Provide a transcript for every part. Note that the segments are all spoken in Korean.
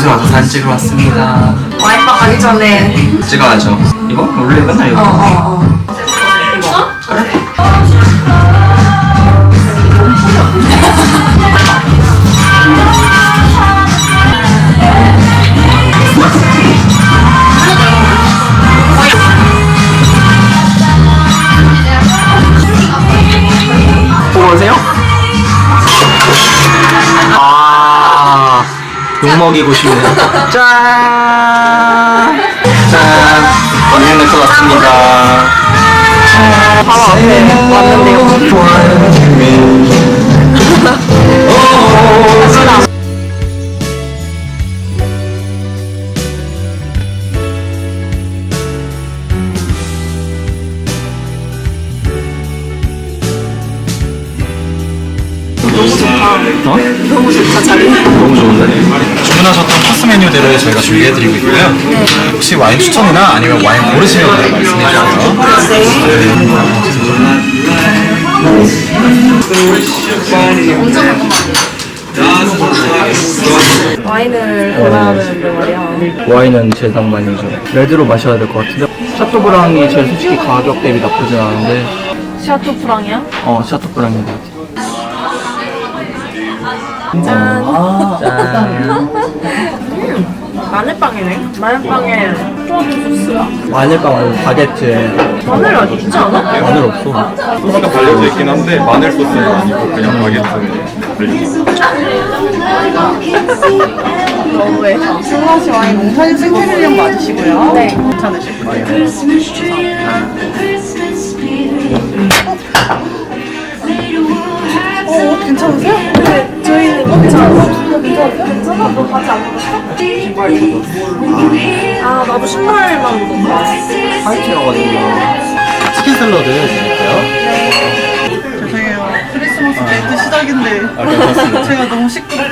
이곳에 와서 사진 찍으러 왔습니다. 와이파 가기 전에 찍어야죠. 이거 원래 맨날 이거. 어 어 어 욕 먹이고 싶네요. 짠! 짠! 언니는 또 왔습니다. 바로 앞에 왔는데요 메뉴대로 저희가 준비해드리고 있고요. 혹시 와인 추천이나 아니면 와인 고르시면 바로 말씀해 주세요. 와인을 골라야 되는데 말이야 와인은 제일 낭만이죠. 레드로 마셔야 될 것 같은데. 샤토브랑이 제일 솔직히 가격 대비 나쁘진 않은데, 샤토 프랑이야? 어, 샤토브랑인 것 같아. 짠 아, 짠. 마늘빵이네. 마늘빵에 토마토 소스야? 마늘빵 말고 바게트에 마늘 아직 있지 않아? 마늘 없어. 소스가 발려져 있긴 한데 마늘 소스는 아니고 그냥 바게트 발려져 너무해. 슬러시 와인 몽타뉴 생크릴령 맞으시고요. 네. 괜찮으실 거예요. 어, 괜찮으세요? 네, 저희는 어? 너 바지 안 아, 나도 신발만 입었다. 화이트여가지고. 치킨 샐러드? 죄송해요. 크리스마스 데이트 시작인데 아, 괜찮습니다. 제가 너무 시끄럽게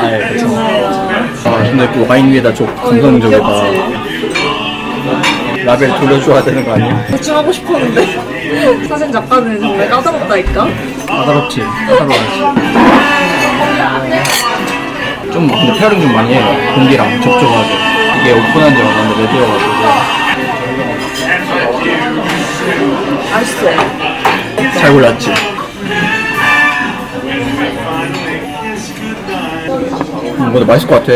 아, 예, 괜찮아요. 아, 근데 그 와인 위에다 좀 감성적에다 라벨 돌려줘야 되는 거 아니에요? 대충 하고 싶었는데. 사진 작가는 정말 까다롭다니까? 까다롭지. 까다로워야지. 좀 근데 페어링 좀 많이 해요. 공기랑 접촉하게. 이게 오픈한 지 얼마 안 레드여가지고. 맛있어. 잘 골랐지? 음, 근데 맛있을 것 같아.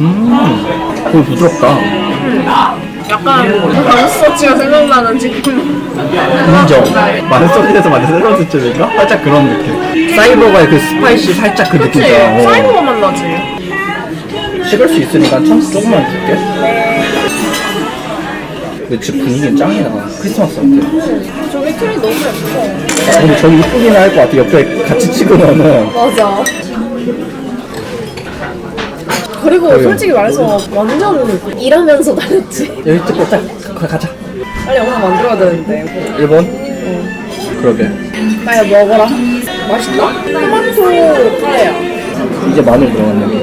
음, 되게 부드럽다. 약간 감스터치가 생각나는 지금. 인정. 많은 소리에서 만든 새로운 수첩인가? 살짝 그런 느낌. 사이버가 그 스파이시 살짝 그 그치? 느낌이잖아. 사이버가 만나지. 식을 수 있으니까 참 조금만 줄게. 근데 집 분위기는 짱이다. 크리스마스 같아. 저기 트리 너무 예뻐. 아, 근데 저기 이쁘긴 할 것 같아. 옆에 같이 찍으면은. 맞아. 그리고. 솔직히 말해서 완전 일하면서 다녔지. 여기 찍고 딱 가자. 빨리 영상 만들어야 되는데. 일본? 그러게. 빨리 먹어라. 맛있다. 토마토 카레야. 이제 마늘 들어갔네.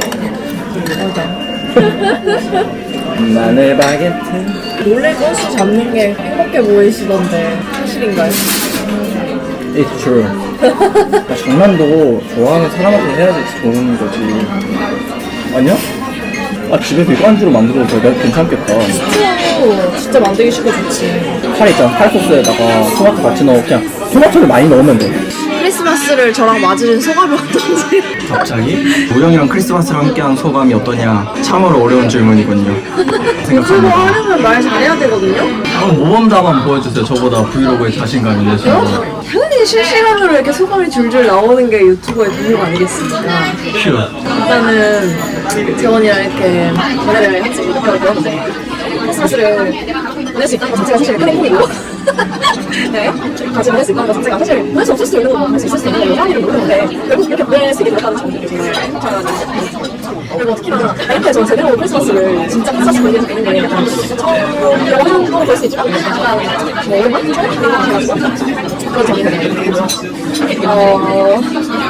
마늘 바게트. 몰래 건수 잡는 게 행복해 보이시던데 사실인가요? It's true. 아, 장난도 좋아하는 사람한테 해야지 좋은 거지. 아니야? 아 집에서 이거 안주로 만들어도 되게 괜찮겠다. 스튜 진짜 만들기 쉽고 좋지. 칼 있잖아. 칼 소스에다가 토마토 같이 넣어. 그냥 토마토를 많이 넣으면 돼. 크리스마스를 저랑 맞으신 소감이 어떤지. 갑자기? 우영이랑 크리스마스를 함께한 소감이 어떠냐? 참으로 어려운 질문이군요. 그거 생각합니다. 하려면 말 잘해야 되거든요. 한번 모범답 보여주세요. 저보다 브이로그에 자신감이 내시고. 당연히 실시간으로 이렇게 소감이 줄줄 나오는 게 유튜버의 동력 아니겠습니까? 휴. 일단은 재원이랑 이렇게 연애를 같이 하는데 크리스마스를 보낼 수 있다는 것 자체가 사실 큰 행복이고 네, 같이 보낼 수 있다는 것 자체가 사실 보낼 수 없을 수도 있는 거고 보낼 수 있을 수도 있는 사람들은 모르는데 결국 이렇게 보낼 수 있게 됐다는 점이 정말 행복하다는 그리고 특히나 이렇게 저 제대로 크리스마스를 진짜 크리스마스 보내게 되는 게 처음이라고 하는 건 볼수 있지만 뭐 오랜만? 처음? 그런 점이 되게 어,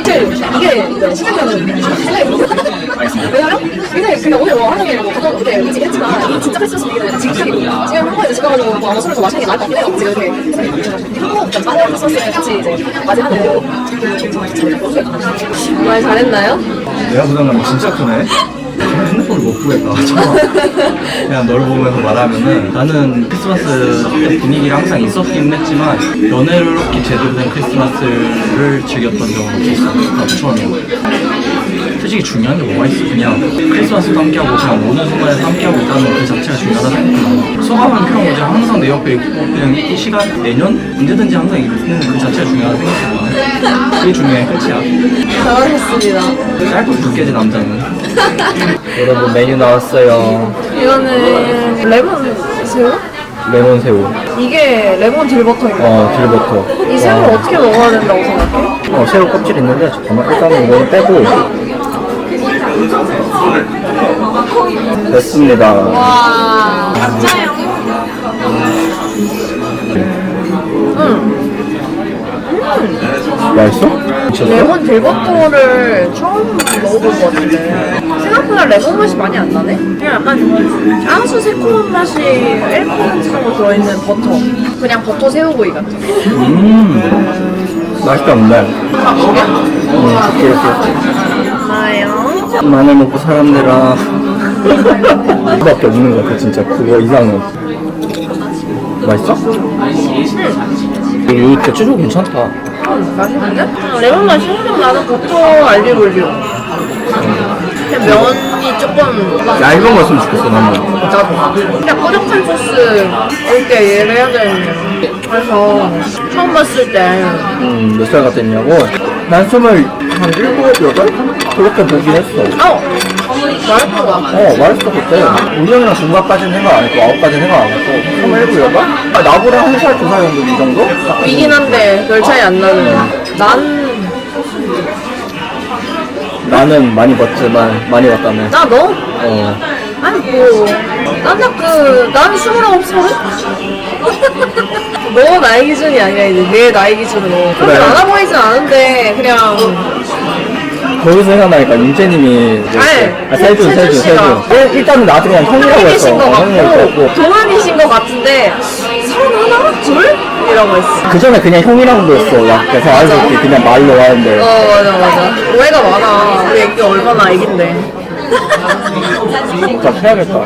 사실 이게 이제 시작하는 생각이 왜냐면 이제 그냥 오늘 뭐 하는 뭐 그거 이렇게 일찍 했지만 이 진짜 얘기는 지금 지금 한국에서 지나가지고 뭐 아무 술을 더 마시는 게 말도 안 돼요. 지금 이렇게 한국 빠른 크리스마스를 같이 이제 맞이 하는 말 잘했나요? 내가 부담감이 진짜 크네. 핸드폰을 못 보겠다. 정말. 그냥 널 보면서 말하면은 나는 크리스마스 때 분위기를 항상 있었긴 했지만 연애롭게 제대로 된 크리스마스를 즐겼던 없었어. 나도 처음이야. 솔직히 중요한 게 뭐가 있어? 그냥 크리스마스도 함께하고 그냥 모든 순간에서 함께하고 있다는 그 자체가 중요하다 생각해. 소감은 필요 없지. 항상 내 옆에 있고 그냥 이 시간 내년 언제든지 항상 있는 그 자체가 중요하다 생각해. 그게 중요해. 끝이야. 잘하셨습니다. 짧고 굵게지 남자는 여러분 메뉴 나왔어요 이거는 레몬 새우? 레몬 새우 이게 레몬 딜버터인가? 어 딜버터 이 새우를 어떻게 먹어야 된다고 생각해? 어 새우 껍질 있는데 잠깐만 일단은 이거는 빼고 됐습니다 와, 진짜요? 맛있어? 미쳤어? 레몬 딜버터를 처음 먹어본 것 같은데 생각보다 레몬 맛이 많이 안 나네? 그냥 약간 아주 새콤한 맛이 1% 정도 들어있는 버터 그냥 버터 새우구이 같아 음 맛있다 근데 아 그래? 음 이렇게 이렇게 마늘 먹고 사람들아 그밖에 없는 것 같아 진짜. 그거 이상은. 맛있어? 응. 이거 대체적으로 괜찮다. 음, 맛있는데? 음, 레몬 맛이 조금 나는 버터 알리올리오. 그냥 면이 조금 얇은 거였으면 좋겠어 나는. 나도. 그냥 꾸덕한 소스 이렇게 얘를 해야 되는데. 그래서 처음 봤을 때. 음, 몇 살 같았냐고? 난 스물 한 일곱, 여덟? 그렇게 보긴 했어. 어! 어, 맛있어, 그때. 우리 형이랑 중간까지는 생각 안 했고, 아홉까지는 생각 안 했고, 스물 일곱, 여덟? 아, 나보다 한 살, 두 살 정도, 이 정도? 이긴 한데 별 차이 안 나는 난 나는 많이 봤지만, 많이 봤다며. 나 너? 어. 아니 뭐, 뭐난그 스물아홉 서른? 너 나이 기준이 아니라 이제 내 나이 기준으로 그렇게 그래. 많아 보이진 않은데 그냥 거기서 생각나니까 윤재님이. 아니, 아, 세준, 세준 세준, 씨가. 세준. 일- 일단은 나한테 그냥 형이라고 했어. 동안이신 것 어, 형이라고 같고 했고. 동안이신 것 같은데 서른 하나? 둘? 이라고 했어 그 전에 그냥 형이라고 했어. 야, 그래서 아주 이렇게 그냥 말로 하는데. 어 맞아 맞아 오해가 많아 우리 애기 얼마나 애긴데 진짜 해야겠다.